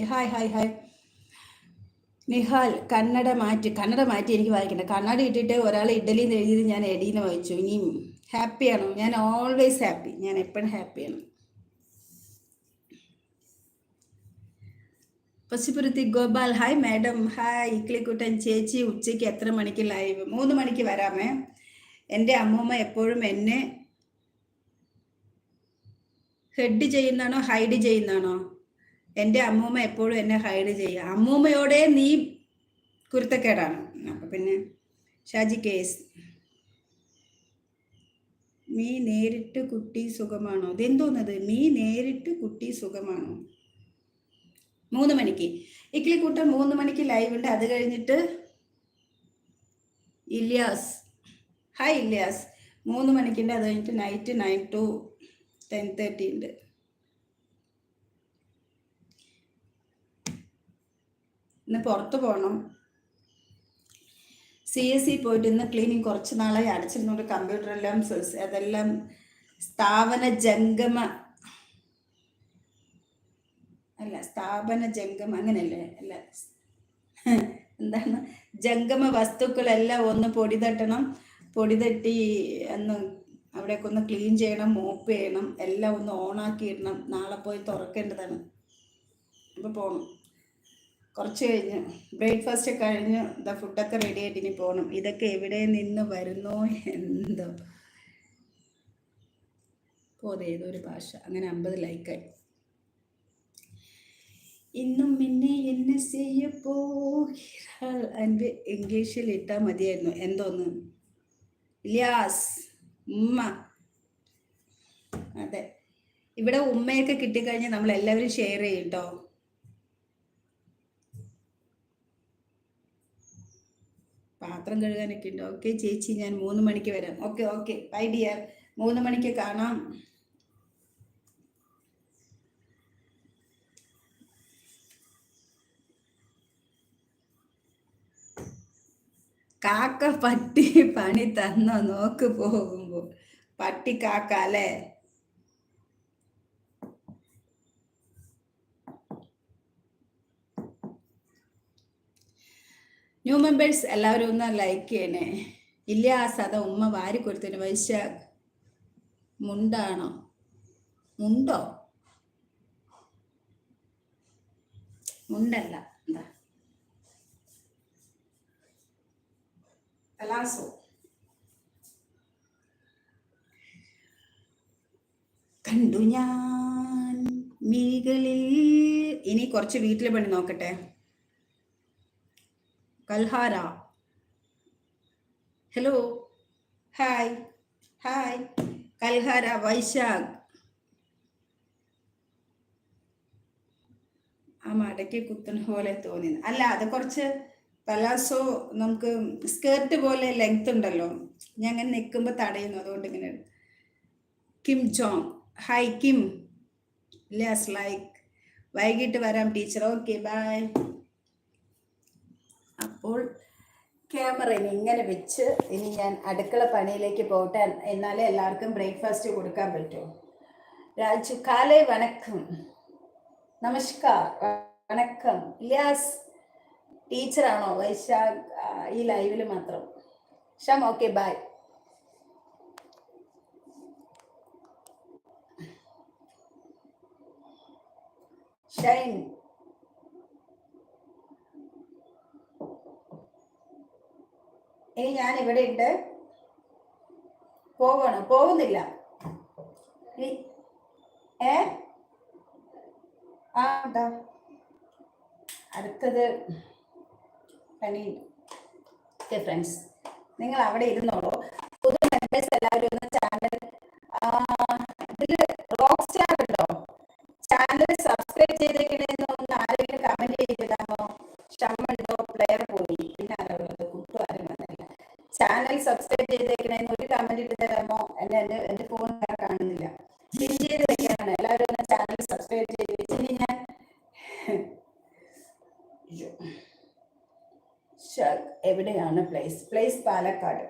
Hi hi hi. Nihal Kannada മാറ്റി കന്നഡ മാറ്റി എനിക്ക് വായിക്കണ്ട. കന്നഡ ഇട്ടിട്ട് ഒരാൾ ഇഡലി എന്ന് എഴുതിയത് ഞാൻ എടീന്ന് വായിച്ചു. ഇനിയും ഹാപ്പിയാണോ ഞാൻ ഓൾവേസ് ഹാപ്പി ഞാൻ എപ്പോഴും ഹാപ്പിയാണ് പശുപുരത്തി ഗോപാൽ. Hi madam. ഹായ്. ഇക്ലിക്കുട്ടൻ ചേച്ചി ഉച്ചയ്ക്ക് എത്ര മണിക്ക് ലൈവ് മൂന്ന് മണിക്ക് വരാമേ. എന്റെ അമ്മൂമ്മ എപ്പോഴും എന്നെ ഹെഡ് ചെയ്യുന്നതാണോ ഹൈഡ് ചെയ്യുന്നതാണോ? എന്റെ അമ്മൂമ്മ എപ്പോഴും എന്നെ ഹൈഡ് ചെയ്യുക അമ്മൂമ്മയോടെ നീ കുരുത്തക്കേടാണ്. അപ്പം പിന്നെ ഷാജി കേസ് നീ നേരിട്ട് കുട്ടി സുഖമാണോ? അതെന്തോന്നത് നീ നേരിട്ട് കുട്ടി സുഖമാണോ? മൂന്ന് മണിക്ക്. ഇക്ലിക്കൂട്ടം മൂന്ന് മണിക്ക് ലൈവ് ഉണ്ട്. അത് കഴിഞ്ഞിട്ട് ഇല്യാസ്. ഹായ് ഇല്യാസ്. മൂന്ന് മണിക്കുണ്ട്. അത് കഴിഞ്ഞിട്ട് night nine to ten thirty ഉണ്ട്. ഇന്ന് പുറത്ത് പോകണം. സി എസ് സി പോയിട്ട് ഇന്ന് ക്ലീനിങ് കുറച്ച് നാളായി. എല്ലാം സ് അതെല്ലാം സ്ഥാപന ജംഗമ അല്ല സ്ഥാപന ജംഗമ അങ്ങനെയല്ലേ? അല്ല എന്താണ്? ജംഗമ വസ്തുക്കളെല്ലാം ഒന്ന് പൊടി തട്ടണം. പൊടി തട്ടി ഒന്ന് അവിടെയൊക്കെ ഒന്ന് ക്ലീൻ ചെയ്യണം മോപ്പ് ചെയ്യണം എല്ലാം ഒന്ന് ഓണാക്കി ഇടണം നാളെ പോയി തുറക്കേണ്ടതാണ്. അപ്പോൾ പോകണം കുറച്ച് കഴിഞ്ഞ് ബ്രേക്ക്ഫാസ്റ്റ് കഴിഞ്ഞ് ഇതാ ഫുഡൊക്കെ റെഡി ആയിട്ട് ഇനി പോകണം ഇതൊക്കെ എവിടെ നിന്ന് വരുന്നോ എന്തോ. പോതെ ഏതൊരു ഭാഷ. അങ്ങനെ അമ്പത് ലൈക്കായി ഇന്നും പിന്നെ എന്നെ ചെയ്യപ്പോ എന്റെ ഇംഗ്ലീഷിൽ ഇട്ടാൽ മതിയായിരുന്നു. എന്തോന്ന്? ഇലിയാസ് ഉമ്മ. അതെ. ഇവിടെ ഉമ്മയൊക്കെ കിട്ടിക്കഴിഞ്ഞാൽ നമ്മൾ എല്ലാവരും ഷെയർ ചെയ്യും കേട്ടോ പാത്രം കഴുകാനൊക്കെ ഉണ്ട്. ഓക്കെ ചേച്ചി ഞാൻ മൂന്ന് മണിക്ക് വരാം. Okay okay. ബൈ ഡിയർ മൂന്ന് മണിക്ക് കാണാം. കാക്ക പട്ടി പണി തന്നോ? നോക്ക് പോകുമ്പോ. പട്ടി കാക്ക അല്ലേ? ന്യൂ മെമ്പേഴ്സ് എല്ലാവരും ഒന്ന് ലൈക്ക് ചെയ്യണേ. ഇല്ല ആ സദ ഉമ്മ വാരി കൊടുത്തേനെ വൈശ മുണ്ടാണോ? മുണ്ടോ? മുണ്ടല്ല കണ്ടു ഞാൻ മിഴികളിൽ ഇനി കുറച്ച് വീട്ടിലെ പണി നോക്കട്ടെ. Kalhara. Hello hi hi Kalhara Vaishakh. ആ മടക്കി കുത്തണ പോലെ തോന്നി അല്ല അത് കുറച്ച് പലാസോ നമുക്ക് സ്കേർട്ട് പോലെ ലെങ്ത് ഉണ്ടല്ലോ. ഞാൻ അങ്ങനെ നിൽക്കുമ്പോൾ തടയുന്നു. അതുകൊണ്ട് ഇങ്ങനെ കിം ജോങ് ഹൈ കിം ലെസ് ലൈക്ക് വൈകിട്ട് വരാം ടീച്ചർ. ഓക്കെ ബൈ അപ്പോൾ ക്യാമറ ഇനി ഇങ്ങനെ വെച്ച് ഇനി ഞാൻ അടുക്കള പണിയിലേക്ക് പോകട്ടെ എന്നാലേ എല്ലാവർക്കും ബ്രേക്ക്ഫാസ്റ്റ് കൊടുക്കാൻ പറ്റുമോ രാജു കാലേ വണക്കം. നമസ്കാർ വണക്കം. ഇല്ലാസ് ടീച്ചറാണോ വൈശാഖ് ഈ ലൈവിൽ മാത്രം. ഷം ഓക്കെ ബായ് ഷൈൻ ഇനി ഞാൻ ഇവിടെ ഉണ്ട് പോവാണ്. പോകുന്നില്ല. ഏ? ആ എന്താ അടുത്തത് പണി ഫ്രണ്ട്സ് നിങ്ങൾ അവിടെ ഇരുന്നോളൂ. എവിടെയാണ് പ്ലേസ് പ്ലേസ് പാലക്കാട്.